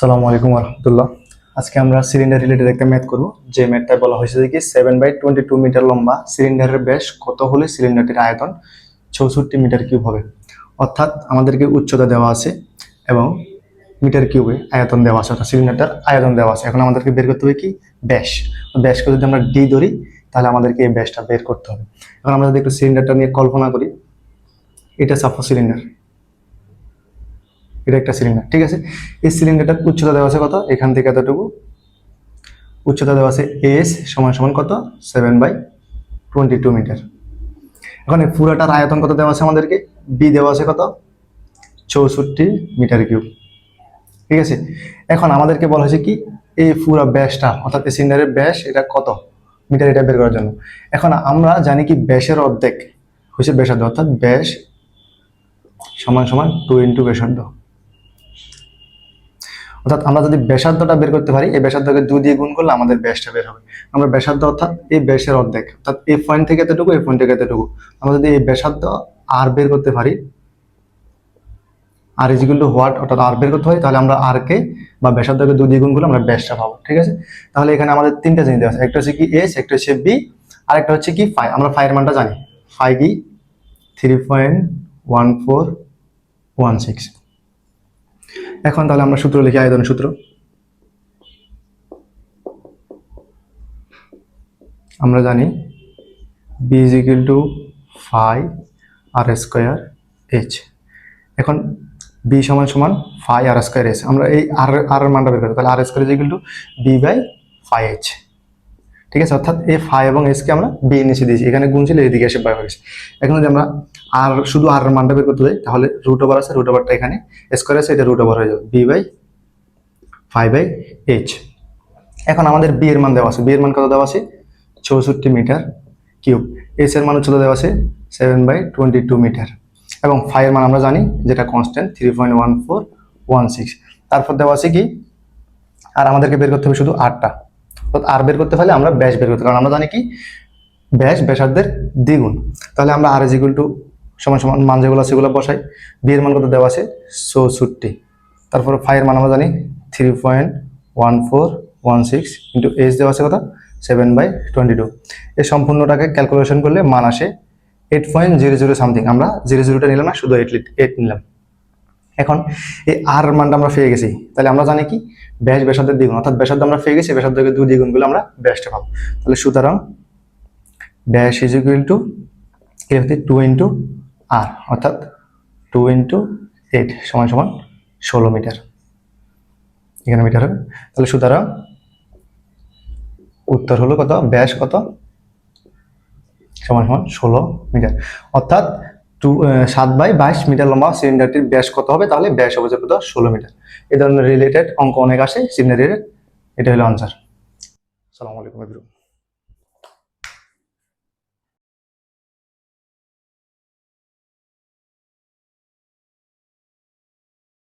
সালামু আলাইকুম রহমতুল্লাহ আজকে আমরা সিলিন্ডার রিলেটেড একটা ম্যাথ করব। যে ম্যাথটায় বলা হয়েছে কি seven by twenty two metre লম্বা সিলিন্ডারের ব্যাস কত হলে সিলিন্ডারটির আয়তন চৌষট্টি মিটার কিউব হবে। অর্থাৎ আমাদেরকে উচ্চতা দেওয়া আছে এবং মিটার কিউবে আয়তন দেওয়া আছে, অর্থাৎ সিলিন্ডারটার আয়তন দেওয়া আছে। এখন আমাদেরকে বের করতে হবে কি? ব্যাস। ব্যাসকে যদি আমরা ডি ধরি, তাহলে আমাদেরকে এই ব্যাসটা বের করতে হবে। এখন আমরা যদি একটু সিলিন্ডারটা নিয়ে কল্পনা করি, এটা সাপোজ সিলিন্ডার এটা একটা সিলিন্ডার ঠিক আছে? এই সিলিন্ডারটার উচ্চতা দেওয়া আছে কত? এখান থেকে এতটুকু। উচ্চতা দেওয়া আছে এস সমান সমান কত? Seven by twenty two metre এখন এই পুরাটার আয়তন কত দেওয়া আছে আমাদেরকে? বি দেওয়া আছে কত? চৌষট্টি মিটার কিউব ঠিক আছে? এখন আমাদেরকে বলা হয়েছে কি? এই পুরো ব্যাসটা, অর্থাৎ এই সিলিন্ডারের ব্যাস এটা কত? মিটার এটা বের করার জন্য। এখন আমরা জানি কি ব্যাসের অর্ধেক হচ্ছে ব্যাসার্ধ, অর্থাৎ ব্যাস সমান সমান টু ইন্টু ব্যাসার্ধ। অর্থাৎ আমরা যদি ব্যাসার্ধটা বের করতে পারি, এই ব্যাসার্ধকে দুই দিয়ে গুণ করলে আমাদের ব্যাসটা বের হবে। আমরা ব্যাসার্ধ অর্থাৎ এই ব্যাসের অর্ধেক, অর্থাৎ এই পয়েন্ট থেকে এতটুকু, এই পয়েন্ট থেকে এতটুকু। আমরা যদি এই ব্যাসার্ধ আর বের করতে পারি আর ইজিকুল টু হোয়াট অর্থাৎ আর বের করতে হয়, তাহলে আমরা আর কে বা ব্যাসার্ধকে দুই দিয়ে গুণ করলে আমরা ব্যাসটা পাবো, ঠিক আছে? তাহলে এখানে আমাদের তিনটা জিনিস দেওয়া আছে, একটা হচ্ছে কি এস একটা হচ্ছে বি আর একটা হচ্ছে কি ফাই আমরা ফাইয়ের মানটা জানি। ফাই কি? Three point one four one six এখন তাহলে আমরা সূত্র লিখি আয়তন সূত্র। আমরা জানি V is equal to pi r square h এখন বি সমান সমান ফাই আর স্কোয়ার এইচ আমরা এই আর আর মানটা বের করি, তাহলে r square is equal to V by pi h ঠিক আছে? অর্থাৎ এই ফাই এবং এসকে আমরা বি নিচে দিয়েছি। এখানে গুণ ছিল এদিকে এসে বাই হয়েছে এখন যদি আমরা আর শুধু আর মানটা বের করতে যাই, তাহলে রুট ওভার আছে রুট ওভারটা এখানে। স্কোয়ার আছে, এটা রুট ওভার হয়ে যাবে। V by pi by h এখন আমাদের বি এর মান দেওয়া আছে। বি এর মান কত দেওয়া আছে? চৌষট্টি মিটার কিউব। এইচ এর মান উচ্চতা দেওয়া আছে? Seven by twenty two metre. এবং ফাইভ এর মান আমরা জানি, যেটা constant three point one four one six তারপর দেওয়া আছে কি? আর আমাদেরকে বের করতে হবে শুধু আটটা অর্থাৎ আর বের করতে পারলে আমরা ব্যাস বের করতে কারণ আমরা জানি কি? ব্যাস, ব্যাসার্ধের দ্বিগুণ। তাহলে আমরা আর ইজিকুল টু সমান সমান মান যেগুলো সেগুলো বসাই। বিয়ের মান কত দেওয়া আছে? চৌষট্টি। তারপর ফাইভ এর মান আমরা জানি three point one four one six into h দেওয়া আছে কথা সেভেন বাই টোয়েন্টি টু এই সম্পূর্ণটাকে ক্যালকুলেশন করলে মান আসে eight point zero zero something আমরা জিরো জিরোটা নিলাম না, শুধু এইট এইট নিলাম। এখন এই আর মানটা আমরা পেয়ে গেছি। তাহলে আমরা জানি কি? ব্যাস ব্যাসার্ধের দ্বিগুণ। অর্থাৎ ব্যাসার্ধ আমরা পেয়ে গেছি, ব্যাসার্ধকে দুই দ্বিগুণগুলো আমরা ব্যাসটা পাবো। তাহলে সুতরাং ব্যাস ইজ ইকুয়াল টু হচ্ছে? টু ইন্টু আর অর্থাৎ টু ইন্টু এইট সমান সমান ষোলো মিটার। এখানে মিটার হবে। তাহলে সুতরাং উত্তর হলো কত? ব্যাস কত? সমান সমান ষোলো মিটার। অর্থাৎ টু সাত বাই বাইশ মিটার লম্বা সিলিন্ডারটির ব্যাস কত হবে? তাহলে ব্যাস হবে কত? ষোলো মিটার। এ ধরনের রিলেটেড অঙ্ক অনেক আসে সিলিন্ডারের এটা হলো আনসার সালামু আলাইকুম এভরিওয়ান